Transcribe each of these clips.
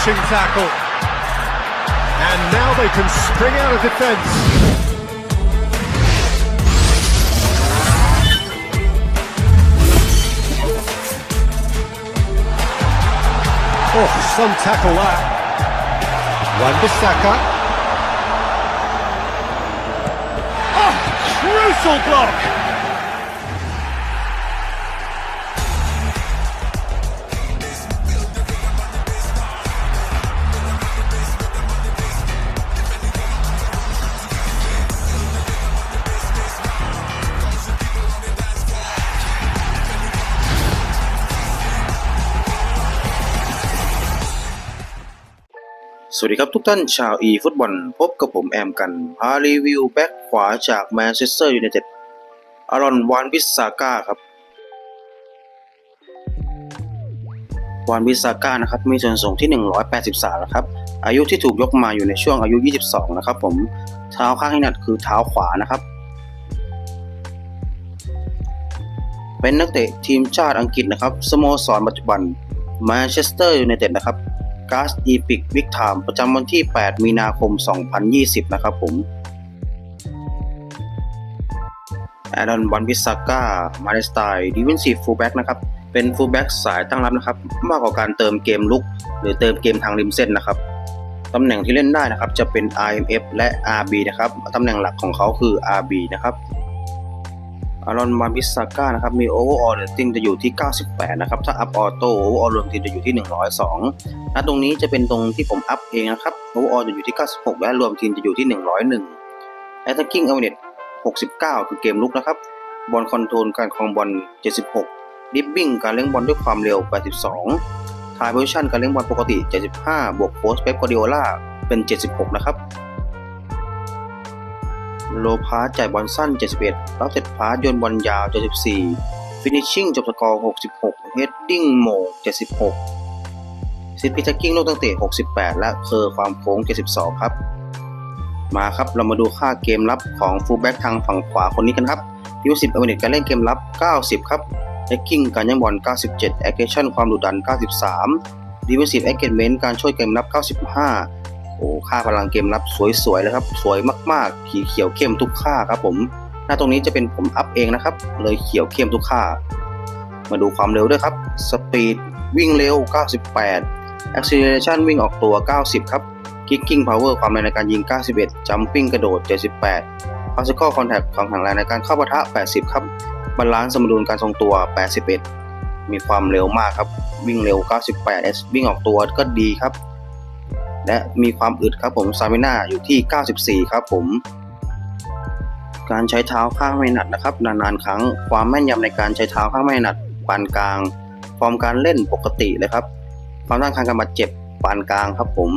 Punching tackle. And now they can spring out of defence. Oh, some tackle that. Wan-Bissaka. Oh, crucial block.. สวัสดีครับทุกท่านชาวอีฟุตบอลพบกับผมแอมกันพารีวิวแบ็คขวาจากแมนเชสเตอร์ยูไนเต็ดอารอนวานบิสซาก้าครับวานบิสซาก้านะครับมีส่วนสูงที่ 183นะครับอายุที่ถูกยกมาอยู่ในช่วงอายุ 22 นะครับผมเท้าข้างที่หนัดคือเท้าขวานะครับ เป็นนักเตะทีมชาติอังกฤษนะครับสโมสรปัจจุบันแมนเชสเตอร์ยูไนเต็ดนะครับ กาสอีพิกวิกไทม์ประจำวันที่ 8 มีนาคม 2020 นะครับผมแอดอนวันวิสาก้ามาในสไตล์ดิวินซีฟูลแบ็กนะครับ เป็นฟูลแบ็กสายตั้งรับนะครับ มากกว่าการเติมเกมลุก หรือเติมเกมทางริมเส้นนะครับ ตำแหน่งที่เล่นได้นะครับจะเป็น IMF และ RB นะครับ ตำแหน่งหลักของเขาคือ RB นะครับ อารอนวันวิสาก้านะครับมี overall rating จะอยู่ที่ 98 นะครับ ถ้า up auto overall รวมทีจะอยู่ที่ 102ณตรงนี้จะเป็นตรงที่ผมอัพเองนะครับ overall จะอยู่ที่ 96 และรวมทีมจะอยู่ที่ 101 attacking awareness 69 คือเกมลุกนะครับบอลคอนโทรลการครองบอล 76 dribbling การเลี้ยงบอลด้วยความเร็ว 82ทายโพซิชันการเลี้ยงบอลปกติ 75 บวกโพสเปปกอดิโอลาเป็น 76 นะครับ โลพาสจ่ายบอลสั้น 71 รับเสร็จพาสโยนบอลยาว 74 ฟินิชชิ่งจบสกอร์ 66 เฮดดิ้งโมง 76 ซิดพิทักกิ้งลูกตั้งเตะ 68 และเคอร์ความโค้ง 72 ครับ มาครับเรามาดูค่าเกมรับของฟูลแบ็กทางฝั่งขวาคนนี้กันครับยู10เอเวอร์เนตการเล่นเกมรับ 90 ครับแอคกิ้งการยังบอล 97 แอคชั่นความดุดัน 93ดีเฟนซีฟแอคเกนเมนต์การช่วยเกมรับ 95 โอ้ค่าพลังเกมรับสวยๆเลยครับ สวยมากๆ ขีเขียวเข้มทุกค่าครับผมหน้าตรงนี้จะเป็นผมอัพเองนะครับ เลยเขียวเข้มทุกค่า มาดูความเร็วด้วยครับสปีดวิ่งเร็ว 98 acceleration วิ่งออกตัว 90 ครับ kicking power ความแรงในการยิง 91 jumping กระโดด 78 physical contact ความแข็งแรงในการเข้าปะทะ 80 ครับบาลานซ์สมดุลการทรงตัว 81 มีความเร็วมากครับ วิ่งเร็ว 98 s วิ่งออกตัวก็ดีครับ และมีความอึดครับผมซามิน่าอยู่ที่ 94 ครับผม การใช้เท้าข้างไม่หนัดนะครับ นานๆครั้ง ความแม่นยำในการใช้เท้าข้างไม่หนัดปานกลาง ฟอร์มการเล่นปกติเลยครับ ความต้านทานการบาดเจ็บปานกลางครับผม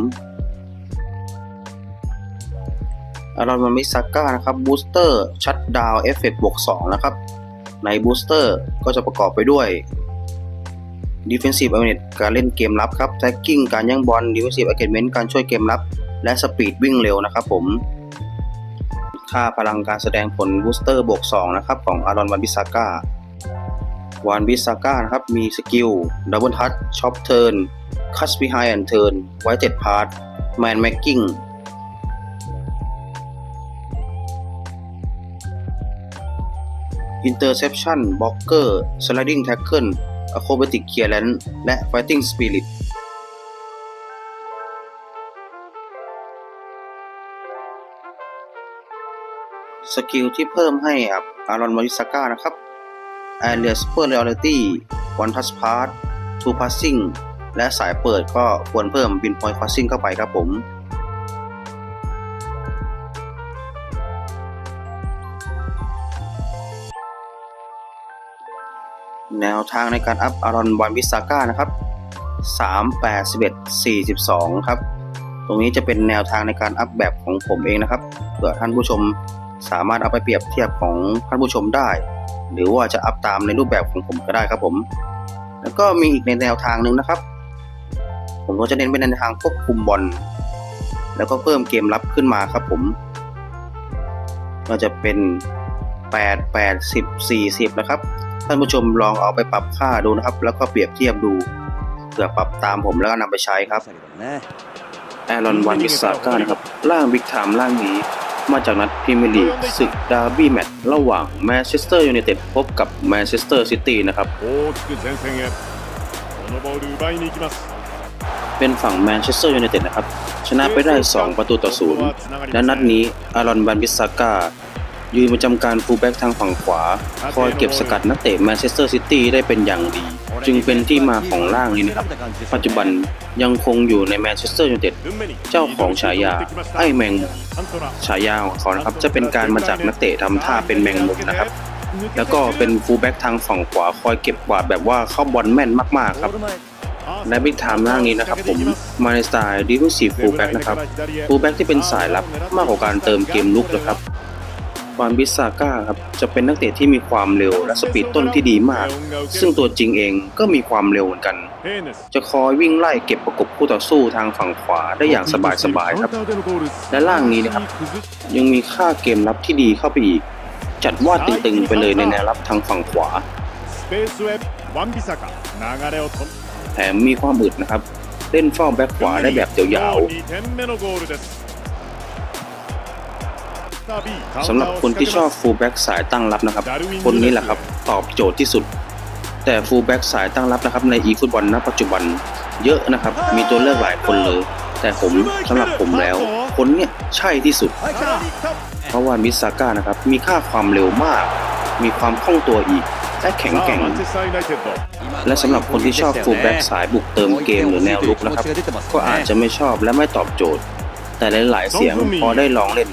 อารอนมามิซาก้านะครับบูสเตอร์ชัดดาวเอฟเฟกบวก2นะครับ ในบูสเตอร์ก็จะประกอบไปด้วย Defensive Awareness การเล่นเกมรับครับ Tagging การย่างบอล Defensive Engagement การช่วยเกมรับ และ Speed วิ่งเร็วนะครับผม ค่าพลังการแสดงผลบูสเตอร์บวก2นะครับของอารอนวันบิซาก้าวานบิซาก้านะครับมีสกิลดับเบิลทัชช็อปเทิร์นคัสบีไฮแอนเทิร์นไวเจ็ดพาร์ทแมนแม็กกิ้งอินเตอร์เซปชันบล็อกเกอร์สไลดิ้งแท็กเกิล อะโครบติกเคียร์แลนและ Fighting Spirit สกิลที่เพิ่มให้กับอารอนมาริสก้านะครับ Area Superiority One Touch Pass Two Passing และสายเปิดก็ควรเพิ่ม Pin Point Crossing เข้าไปครับผม แนวทางในการอัพอารอนวันวิสาก้านะครับ3 8 11 42 ครับ ตรงนี้จะเป็นแนวทางในการอัพแบบของผมเองนะครับ เผื่อท่านผู้ชมสามารถเอาไปเปรียบเทียบของท่านผู้ชมได้ หรือว่าจะอัพตามในรูปแบบของผมก็ได้ครับผม แล้วก็มีอีกในแนวทางหนึ่งนะครับ ผมก็จะเน้นเป็นในทางควบคุมบอล แล้วก็เพิ่มเกมรับขึ้นมาครับผม ก็จะเป็น 8 8 10 40 นะครับ ท่านผู้ชมลองเอาไปปรับค่าดูนะครับ แล้วก็เปรียบเทียบดูเผื่อปรับตามผมแล้วก็นำไปใช้ครับแอรอนวันอิสซาก้านะครับล่างบิ๊กไทมล่างนี้ มาจากนัดพรีเมียร์ลีกศึกดาร์บี้แมตช์ระหว่างแมนเชสเตอร์ยูไนเต็ดพบกับแมนเชสเตอร์ซิตี้นะครับเป็นฝั่งแมนเชสเตอร์ยูไนเต็ดนะครับ ชนะไปได้ 2 ประตูต่อศูนย์และนัดนี้อารอนบันบิสซาก้า ยืนประจำการฟูลแบ็กทางฝั่งขวา คอยเก็บสกัดนักเตะแมนเชสเตอร์ซิตี้ได้เป็นอย่างดี จึงเป็นที่มาของล่างนี้นะครับ ปัจจุบันยังคงอยู่ในแมนเชสเตอร์ยูไนเต็ดเจ้าของฉายา ไอ้แมงมุมฉายาของเขานะครับ จะเป็นการมาจากนักเตะทำท่าเป็นแมงมุมนะครับแล้วก็เป็นฟูลแบ็กทางฝั่งขวาคอยเก็บกวาดแบบว่าเข้าบอลแม่นมาก ๆ ครับและบิ๊กไทม์หน้านี้นะครับผมมาในสไตล์ดิฟฟูซีฟูลแบ็กนะครับฟูลแบ็กที่เป็นสายลับมากกว่าการเติมเกมลุกนะครับ บานบิสาก้าครับจะเป็นนักเตะที่มีความเร็วและสปีดต้นที่ดีมาก ซึ่งตัวจริงเองก็มีความเร็วเหมือนกัน จะคอยวิ่งไล่เก็บประกบคู่ต่อสู้ทางฝั่งขวาได้อย่างสบายๆครับ และล่างนี้นะครับยังมีค่าเกมรับที่ดีเข้าไปอีก จัดว่าตึงๆไปเลยในแนวรับทางฝั่งขวาแถมมีความอึดนะครับ เล่นเฝ้าแบ็คขวาได้แบบยาวๆ สำหรับคนที่ชอบฟูลแบ็กสายตั้งรับนะครับ คนนี้แหละครับตอบโจทย์ที่สุด แต่ฟูลแบ็กสายตั้งรับนะครับในอีฟุตบอลณปัจจุบันเยอะนะครับ มีตัวเลือกหลายคนเลย แต่ผมสำหรับผมแล้ว คนเนี้ยใช่ที่สุด เพราะว่ามิซาก้านะครับมีค่าความเร็วมาก มีความคล่องตัวอีกและแข็งแกร่ง และสำหรับคนที่ชอบฟูลแบ็กสายบุกเติมเกมหรือแนวลุกนะครับ ก็อาจจะไม่ชอบและไม่ตอบโจทย์ แต่หลายๆเสียงพอได้ลองเล่น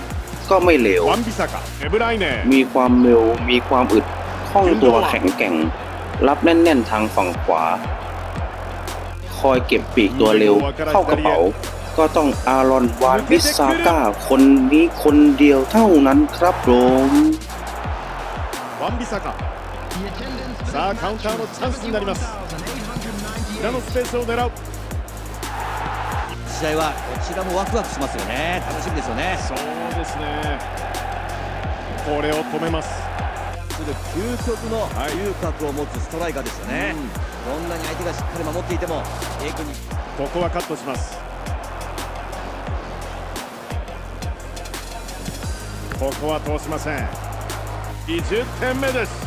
ก็ไม่เลว ワンビサカエブライネ มีความเร็ว มีความอึดคล่องตัวแข็งแกร่ง รับแน่น ๆ ทางฝั่งขวา คอยเก็บปีกตัวเร็ว เข้ากระเป๋า ก็ต้องอารอนวานวิสซาก้า คนนี้คนเดียวเท่านั้นครับผม ワンビサカさあカウンターのチャンスになります裏のスペースを狙う 試合はこちらもワクワクしますよね。楽しみですよね。そうですね。これを止めます。する究極の嗅覚を持つストライカーですよね、どんなに相手がしっかり守っていてもテクニックここはカットします。ここは通しません。20点目です。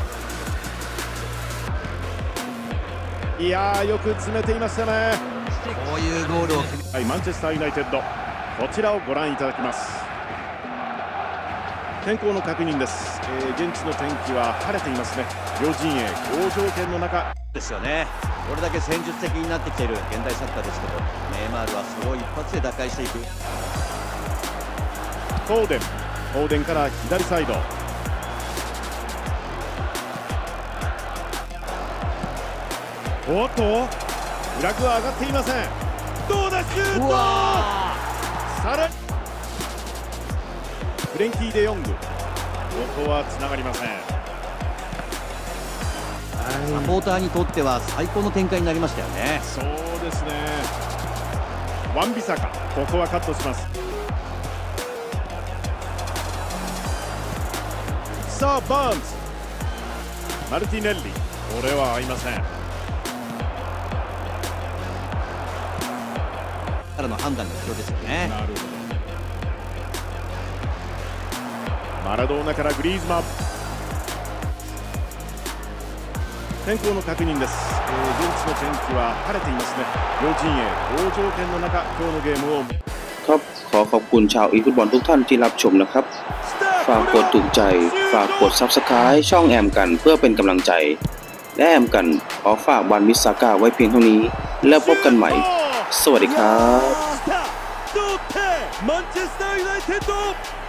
いやーよく詰めていましたねこういうゴールを決めはい、マンチェスターユナイテッドこちらをご覧いただきます。天候の確認です、えー現地の天気は晴れていますね。両陣営好条件の中。ですよね。これだけ戦術的になってきている現代サッカーですけどネイマールはそれを一発で打開していく。フォーデン。フォーデンから左サイド。おっとフラグは上がっていません。どうだシュート!さらに。フレンキー・デ・ヨング。ここはつながりません。サポーターにとっては最高の展開になりましたよね。そうですね。ワンビサカ。ここはカットします。さあバーンズ。マルティネッリ。これは合いませんからの判断が必要ですよねなるほどマラドーナからグリーズマン天候の確認です、えー現地の天気は晴れていますね両陣営好条件の中今日のゲームを ครับขอขอบคุณชาวอีฟุตบอลทุกท่านที่รับชมนะครับ ฝากกดถูกใจ ฝากกด Subscribe ช่องแอมกันเพื่อเป็นกำลังใจ และแอมกันขอฝากบันวิสาก้าไว้เพียงเท่านี้ แล้วพบกันใหม่ สวัสดีครับ